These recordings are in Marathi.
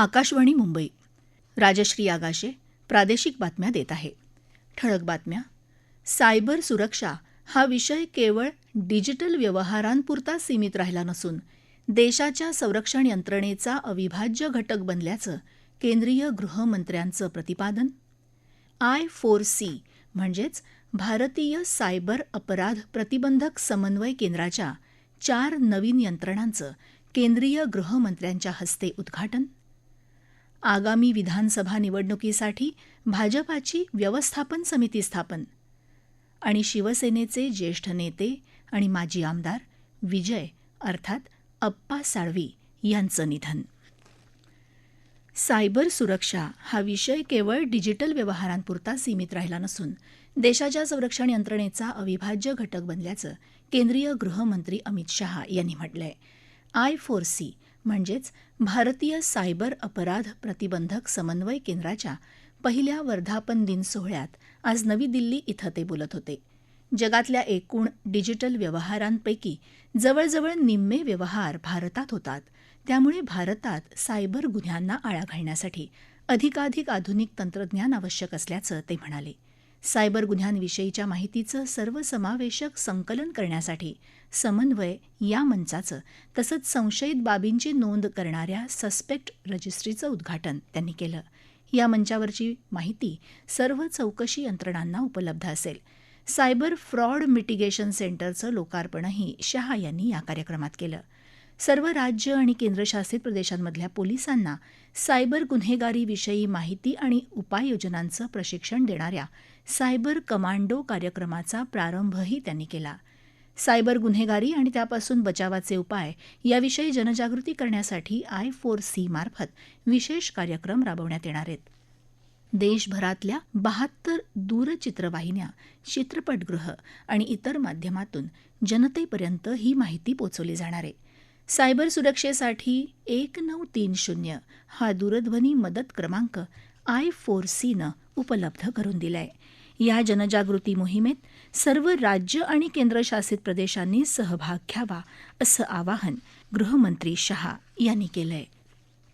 आकाशवाणी मुंबई. राजश्री आगाशे प्रादेशिक बातम्या देत आहे. ठळक बातम्या. सायबर सुरक्षा हा विषय केवळ डिजिटल व्यवहारांपुरता सीमित राहिला नसून देशाच्या संरक्षण यंत्रणेचा अविभाज्य घटक बनल्याचं केंद्रीय गृहमंत्र्यांचं प्रतिपादन? आय फोर सी म्हणजेच भारतीय सायबर अपराध प्रतिबंधक समन्वय केंद्राच्या चार नवीन यंत्रणांचं केंद्रीय गृहमंत्र्यांच्या हस्ते उद्घाटन? आगामी विधानसभा निवडणुकीसाठी भाजपाची व्यवस्थापन समिती स्थापन. आणि शिवसेनेचे ज्येष्ठ नेते आणि माजी आमदार विजय अर्थात अप्पा साळवी यांचं निधन. सायबर सुरक्षा हा विषय केवळ डिजिटल व्यवहारांपुरता सीमित राहिला नसून देशाच्या संरक्षण यंत्रणेचा अविभाज्य घटक बनल्याचं केंद्रीय गृहमंत्री अमित शहा यांनी म्हटलंय. आय फोर सी म्हणजेच भारतीय सायबर अपराध प्रतिबंधक समन्वय केंद्राच्या पहिल्या वर्धापन दिन सोहळ्यात आज नवी दिल्ली इथं ते बोलत होते. जगातल्या एकूण डिजिटल व्यवहारांपैकी जवळजवळ निम्मे व्यवहार भारतात होतात. त्यामुळे भारतात सायबर गुन्ह्यांना आळा घालण्यासाठी अधिकाधिक आधुनिक तंत्रज्ञान आवश्यक असल्याचं ते म्हणाले. सायबर गुन्ह्यांविषयीच्या माहितीचं सर्वसमावेशक संकलन करण्यासाठी समन्वय या मंचाचं तसंच संशयित बाबींची नोंद करणाऱ्या सस्पेक्ट रजिस्ट्रीचं उद्घाटन त्यांनी केलं. या मंचावरची माहिती सर्व चौकशी यंत्रणांना उपलब्ध असेल. सायबर फ्रॉड मिटिगेशन सेंटरचं लोकार्पणही शहा यांनी या कार्यक्रमात केलं. सर्व राज्य आणि केंद्रशासित प्रदेशांमधल्या पोलिसांना सायबर गुन्हेगारीविषयी माहिती आणि उपाययोजनांचं प्रशिक्षण देणाऱ्या सायबर कमांडो कार्यक्रमाचा प्रारंभही त्यांनी केला. सायबर गुन्हेगारी आणि त्यापासून बचावाचे उपाय याविषयी जनजागृती करण्यासाठी आय फोर सी मार्फत विशेष कार्यक्रम राबवण्यात येणार आहेत. देशभरातल्या बहात्तर दूरचित्रवाहिन्या चित्रपटगृह आणि इतर माध्यमातून जनतेपर्यंत ही माहिती पोचवली जाणार आहे. सायबर सुरक्षेसाठी एक नऊ तीन शून्य हा दूरध्वनी मदत क्रमांक आय फोर सीनं उपलब्ध करून दिलाय. या जनजागृती मोहिमेत सर्व राज्य आणि केंद्रशासित प्रदेशांनी सहभाग घ्यावा असं आवाहन गृहमंत्री शहा यांनी केलंय.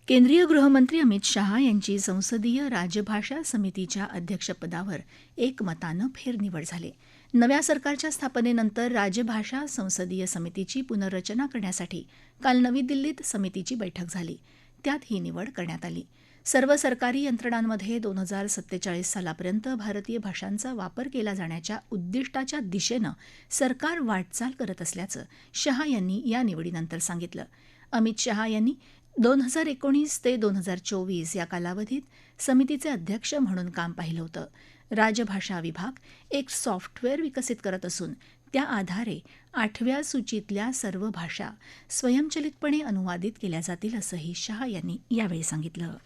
केंद्रीय गृहमंत्री अमित शहा यांची संसदीय राजभाषा समितीच्या अध्यक्षपदावर एकमतानं फेरनिवड झाली. नव्या सरकारच्या स्थापनेनंतर राजभाषा संसदीय समितीची पुनर्रचना करण्यासाठी काल नवी दिल्लीत समितीची बैठक झाली. त्यात ही निवड करण्यात आली. सर्व सरकारी यंत्रणांमध्ये दोन हजार सत्तेचाळीस सालापर्यंत भारतीय भाषांचा वापर केला जाण्याच्या उद्दिष्टाच्या दिशेनं सरकार वाटचाल करत असल्याचं शहा यांनी या निवडीनंतर सांगितलं. अमित शहा यांनी दोन हजार एकोणीस ते दोन हजार चोवीस या कालावधीत समितीचे अध्यक्ष म्हणून काम पाहिलं होतं. राजभाषा विभाग एक सॉफ्टवेअर विकसित करत असून त्या आधारे आठव्या सूचीतल्या सर्व भाषा स्वयंचलितपणे अनुवादित केल्या जातील असंही शहा यांनी यावेळी सांगितलं.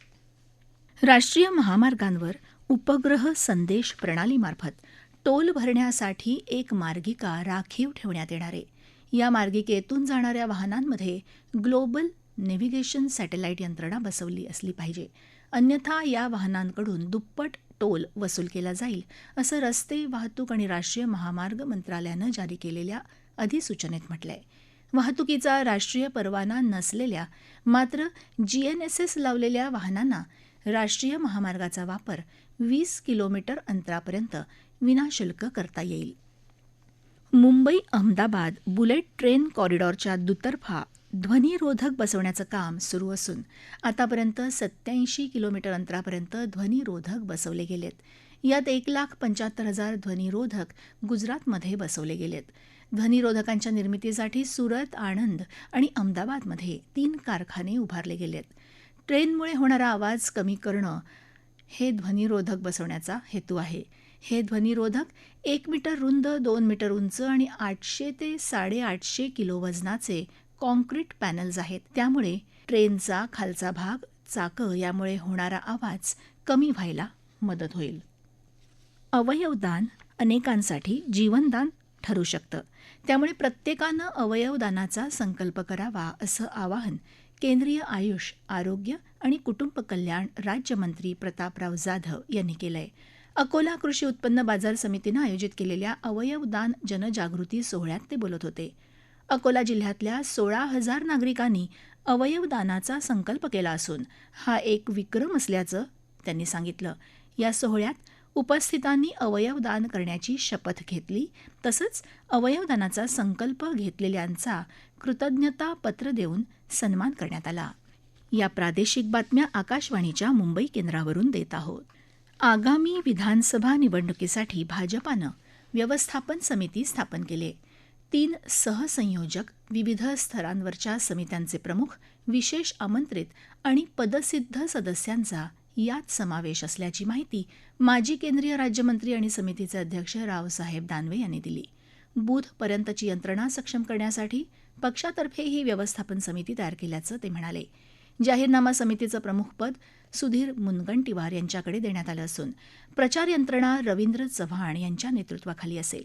राष्ट्रीय महामार्गांवर उपग्रह संदेश प्रणालीमार्फत टोल भरण्यासाठी एक मार्गिका राखीव ठेवण्यात येणार आहे. या मार्गिकेतून जाणाऱ्या वाहनांमध्ये ग्लोबल नेव्हिगेशन सॅटेलाईट यंत्रणा बसवली असली पाहिजे. अन्यथा या वाहनांकडून दुप्पट टोल वसूल केला जाईल असं रस्ते वाहतूक आणि राष्ट्रीय महामार्ग मंत्रालयानं जारी केलेल्या अधिसूचनेत म्हटलंय. वाहतुकीचा राष्ट्रीय परवाना नसलेल्या मात्र जीएनएसएस लावलेल्या वाहनांना राष्ट्रीय महामार्गाचा वापर वीस किलोमीटर अंतरापर्यंत विनाशुल्क करता येईल. मुंबई अहमदाबाद बुलेट ट्रेन कॉरिडॉरच्या दुतर्फा ध्वनिरोधक बसवण्याचं काम सुरू असून आतापर्यंत सत्याऐंशी किलोमीटर अंतरापर्यंत ध्वनिरोधक बसवले गेलेत. यात एक लाख पंच्याहत्तर हजार ध्वनिरोधक गुजरातमध्ये बसवले गेलेत. ध्वनिरोधकांच्या निर्मितीसाठी सुरत आणंद आणि अहमदाबादमध्ये तीन कारखाने उभारले गेलेत. ट्रेनमुळे होणारा आवाज कमी करणं हे ध्वनिरोधक बसवण्याचा हेतू आहे. हे ध्वनिरोधक एक मीटर रुंद दोन मीटर उंच आणि आठशे ते साडेआठशे किलो वजनाचे कॉन्क्रीट पॅनल्स आहेत. त्यामुळे ट्रेनचा खालचा भाग चाकं यामुळे होणारा आवाज कमी व्हायला मदत होईल. अवयवदान अनेकांसाठी जीवनदान ठरू शकतं. त्यामुळे प्रत्येकानं अवयवदानाचा संकल्प करावा असं आवाहन केंद्रीय आयुष आरोग्य आणि कुटुंब कल्याण राज्यमंत्री प्रतापराव जाधव यांनी केलंय. अकोला कृषी उत्पन्न बाजार समितीनं आयोजित केलेल्या अवयवदान जनजागृती सोहळ्यात ते बोलत होते. अकोला जिल्ह्यातल्या सोळा हजार नागरिकांनी अवयवदानाचा संकल्प केला असून हा एक विक्रम असल्याचं त्यांनी सांगितलं. या सोहळ्यात उपस्थितांनी अवयवदान करण्याची शपथ घेतली तसंच अवयवदानाचा संकल्प घेतलेल्यांचा कृतज्ञता पत्र देऊन सन्मान करण्यात आला. या प्रादेशिक बातम्या आकाशवाणीच्या मुंबई केंद्रावरून देत आहोत. आगामी विधानसभा निवडणुकीसाठी भाजपानं व्यवस्थापन समिती स्थापन केली. तीन सहसंयोजक विविध स्तरांवरच्या समित्यांचे प्रमुख विशेष आमंत्रित आणि पदसिद्ध सदस्यांचा यात समावेश असल्याची माहिती माजी केंद्रीय राज्यमंत्री आणि समितीचे अध्यक्ष रावसाहेब दानवे यांनी दिली. बूथपर्यंतची यंत्रणा सक्षम करण्यासाठी पक्षातर्फे ही व्यवस्थापन समिती तयार केल्याचं ते म्हणाले. जाहीरनामा समितीचं प्रमुखपद सुधीर मुनगंटीवार यांच्याकडे देण्यात आलं असून प्रचार यंत्रणा रवींद्र चव्हाण यांच्या नेतृत्वाखाली असेल.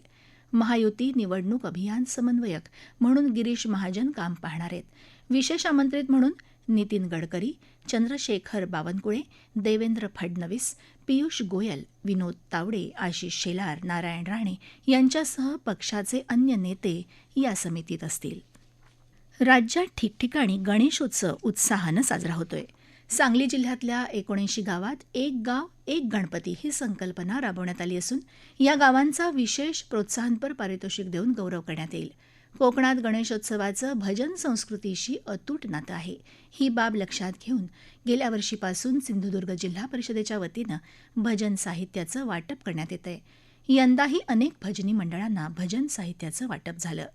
महायुती निवडणूक अभियान समन्वयक म्हणून गिरीश महाजन काम पाहणार आहेत. विशेष आमंत्रित म्हणून नितीन गडकरी चंद्रशेखर बावनकुळे देवेंद्र फडणवीस पियुष गोयल विनोद तावडे आशिष शेलार नारायण राणे यांच्यासह पक्षाचे अन्य नेते या समितीत असतील. राज्यात ठिकठिकाणी गणेशोत्सव उत्साहानं साजरा होतोय. सांगली जिल्ह्यातल्या एकोणऐंशी गावात एक गाव एक गणपती ही संकल्पना राबवण्यात आली असून या गावांचा विशेष प्रोत्साहनपर पारितोषिक देऊन गौरव करण्यात येईल. कोकणात गणेशोत्सवाचं भजन संस्कृतीशी अतूट नातं आहे. ही बाब लक्षात घेऊन गेल्या वर्षीपासून सिंधुदुर्ग जिल्हा परिषदेच्या वतीनं भजन साहित्याचं वाटप करण्यात येत आहे यंदाही अनेक भजनी मंडळांना भजन साहित्याचं वाटप झालं.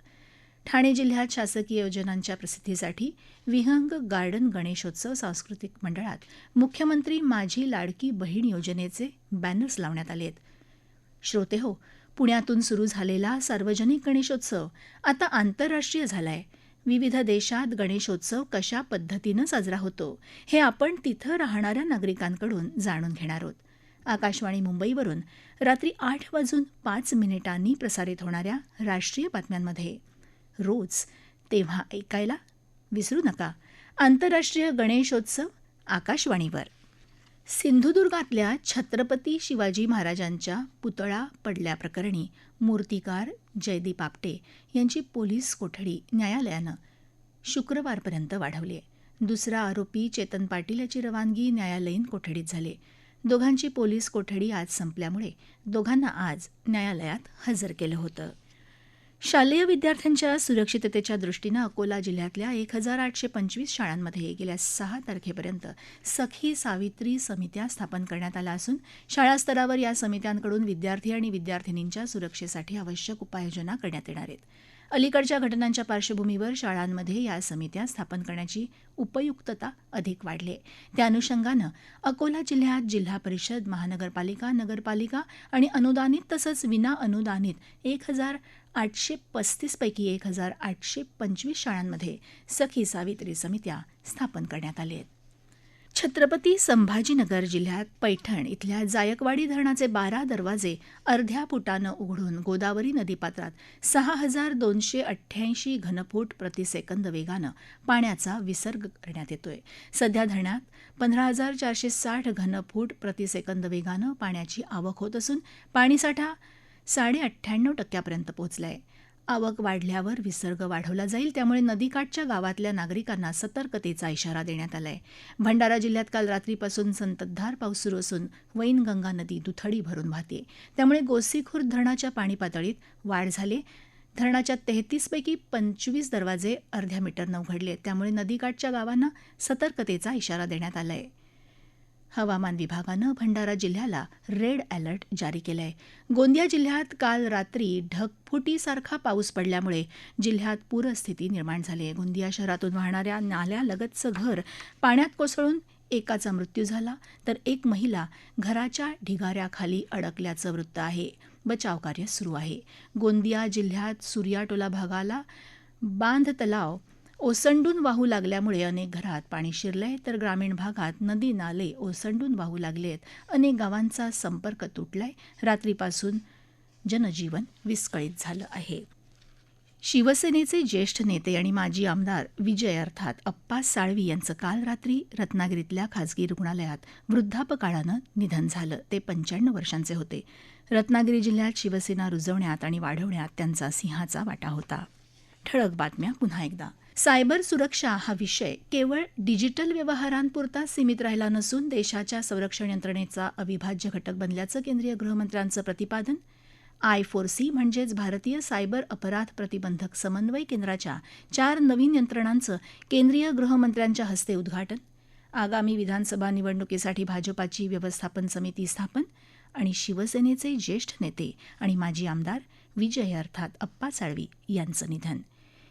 ठाणे जिल्ह्यात शासकीय योजनांच्या प्रसिद्धीसाठी विहंग गार्डन गणेशोत्सव सांस्कृतिक मंडळात मुख्यमंत्री माझी लाडकी बहीण योजनेचे बॅनर्स लावण्यात आले आहेत श्रोते हो पुण्यातून सुरू झालेला सार्वजनिक गणेशोत्सव आता आंतरराष्ट्रीय झालाय. विविध देशात गणेशोत्सव कशा पद्धतीनं साजरा होतो हे आपण तिथं राहणाऱ्या नागरिकांकडून जाणून घेणार आहोत. आकाशवाणी मुंबईवरून रात्री आठ वाजून पाच मिनिटांनी प्रसारित होणाऱ्या राष्ट्रीय बातम्यांमध्ये. रोज तेव्हा ऐकायला विसरू नका. आंतरराष्ट्रीय गणेशोत्सव आकाशवाणीवर. सिंधुदुर्गातल्या छत्रपती शिवाजी महाराजांच्या पुतळा पडल्याप्रकरणी मूर्तिकार जयदीप आपटे यांची पोलीस कोठडी न्यायालयानं शुक्रवारपर्यंत वाढवली आहे. दुसरा आरोपी चेतन पाटील याची रवानगी न्यायालयीन कोठडीत झाली. दोघांची पोलीस कोठडी आज संपल्यामुळे दोघांना आज न्यायालयात हजर केलं होतं. शालेय विद्यार्थ्यांच्या सुरक्षिततेच्या दृष्टीनं अकोला जिल्ह्यातल्या एक हजार आठशे पंचवीस शाळांमध्ये गेल्या सहा तारखेपर्यंत सखी सावित्री समित्या स्थापन करण्यात आल्या असून शाळा स्तरावर या समित्यांकडून विद्यार्थी आणि विद्यार्थिनींच्या सुरक्षेसाठी आवश्यक उपाययोजना करण्यात येणार आहेत. अलीकडच्या घटनांच्या पार्श्वभूमीवर शाळांमध्ये या समित्या स्थापन करण्याची उपयुक्तता अधिक वाढली त्या अनुषंगानं अकोला जिल्ह्यात जिल्हा परिषद महानगरपालिका नगरपालिका आणि अनुदानित तसंच विना अनुदानित एक हजार आठशे पस्तीसपैकी एक हजार आठशे पंचवीस शाळांमध्ये सखी सावित्री समित्या स्थापन करण्यात आल्या आहेत. छत्रपती संभाजीनगर जिल्ह्यात पैठण इथल्या जायकवाडी धरणाचे बारा दरवाजे अर्ध्या फुटानं उघडून गोदावरी नदीपात्रात सहा हजार दोनशे अठ्ठ्याऐंशी घनफूट प्रतिसेकंद वेगानं पाण्याचा विसर्ग करण्यात येतोय. सध्या धरणात पंधरा हजार चारशे साठ घनफूट प्रतिसेकंद वेगानं पाण्याची आवक होत असून पाणीसाठा साडे अठ्ठ्याण्णव टक्क्यापर्यंत पोहोचला आहे आवक वाढल्यावर विसर्ग वाढवला जाईल त्यामुळे नदीकाठच्या गावातल्या नागरिकांना सतर्कतेचा इशारा देण्यात आलाय. भंडारा जिल्ह्यात काल रात्रीपासून संततधार पाऊस सुरू असून वैनगंगा नदी दुथडी भरून वाहते. त्यामुळे गोसीखुर्द धरणाच्या पाणी पातळीत वाढ झाली. धरणाच्या तेहतीसपैकी पंचवीस दरवाजे अर्ध्या मीटरनं उघडले त्यामुळे नदीकाठच्या गावांना सतर्कतेचा इशारा देण्यात आला आहे हवामान विभागानं भंडारा जिल्ह्याला रेड अलर्ट जारी केलं आहे गोंदिया जिल्ह्यात काल रात्री ढगफुटीसारखा पाऊस पडल्यामुळे जिल्ह्यात पूरस्थिती निर्माण झाली आहे. गोंदिया शहरातून वाहणाऱ्या नाल्यालगतचं घर पाण्यात कोसळून एकाचा मृत्यू झाला तर एक महिला घराच्या ढिगाऱ्याखाली अडकल्याचं वृत्त आहे. बचावकार्य सुरू आहे. गोंदिया जिल्ह्यात सूर्याटोला भागाला बांध तलाव ओसंडून वाहू लागल्यामुळे अनेक घरात पाणी शिरलंय तर ग्रामीण भागात नदी नाले ओसंडून वाहू लागलेत. अनेक गावांचा संपर्क तुटलाय. रात्रीपासून जनजीवन विस्कळीत झालं आहे. शिवसेनेचे ज्येष्ठ नेते आणि माजी आमदार विजय अर्थात अप्पा साळवी यांचं काल रात्री रत्नागिरीतल्या खासगी रुग्णालयात वृद्धापकाळानं निधन झालं. ते पंच्याण्णव वर्षांचे होते. रत्नागिरी जिल्ह्यात शिवसेना रुजवण्यात आणि वाढवण्यात त्यांचा सिंहाचा वाटा होता. ठळक बातम्या पुन्हा एकदा. सायबर सुरक्षा हा विषय केवळ डिजिटल व्यवहारांपुरता सीमित राहिला नसून देशाच्या संरक्षण यंत्रणेचा अविभाज्य घटक बनल्याचं केंद्रीय गृहमंत्र्यांचं प्रतिपादन आय फोर सी म्हणजेच भारतीय सायबर अपराध प्रतिबंधक समन्वय केंद्राच्या चार नवीन यंत्रणांचं केंद्रीय गृहमंत्र्यांच्या हस्ते उद्घाटन आगामी विधानसभा निवडणुकीसाठी भाजपाची व्यवस्थापन समिती स्थापन आणि शिवसेनेचे ज्येष्ठ नेते आणि माजी आमदार विजय अर्थात अप्पा साळवी यांचं निधन.